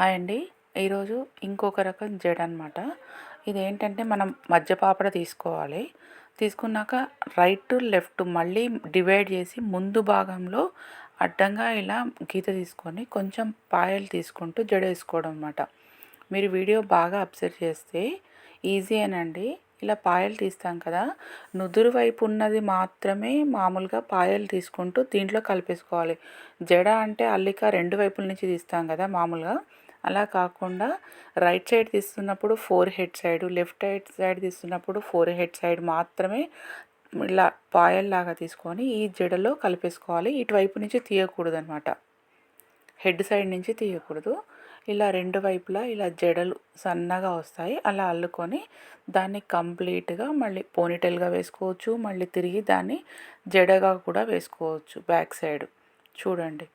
Hi అండి. ఈరోజు ఇంకొక రకం జడ అనమాట ఇదేంటంటే మనం మధ్య పాపడ తీసుకోవాలి. తీసుకున్నాక రైట్ లెఫ్ట్ మళ్ళీ డివైడ్ చేసి ముందు భాగంలో అడ్డంగా ఇలా గీత తీసుకొని కొంచెం పాయలు తీసుకుంటూ జడ వేసుకోవడం అనమాట మీరు వీడియో బాగా అబ్జర్వ్ చేస్తే ఈజీ అనండి. ఇలా పాయలు తీస్తాం కదా. నుదురు వైపు ఉన్నది మాత్రమే మామూలుగా పాయలు తీసుకుంటూ దీంట్లో కలిపేసుకోవాలి. జడ అంటే అల్లిక రెండు వైపుల నుంచి తీస్తాం కదా మామూలుగా. అలా కాకుండా right side తీస్తున్నప్పుడు forehead side left head side తీస్తున్నప్పుడు forehead side మాత్రమే ఇలా పాయల్లాగా తీసుకొని ఈ జడలో కలిపేసుకోవాలి. ఇటువైపు నుంచి తీయకూడదు అనమాట హెడ్ సైడ్ నుంచి తీయకూడదు. ఇలా రెండు వైపులా ఇలా జడలు సన్నగా వస్తాయి. అలా అల్లుకొని దాన్ని కంప్లీట్గా మళ్ళీ పోనీటెల్గా వేసుకోవచ్చు. మళ్ళీ తిరిగి దాన్ని జడగా కూడా వేసుకోవచ్చు బ్యాక్ సైడ్. చూడండి.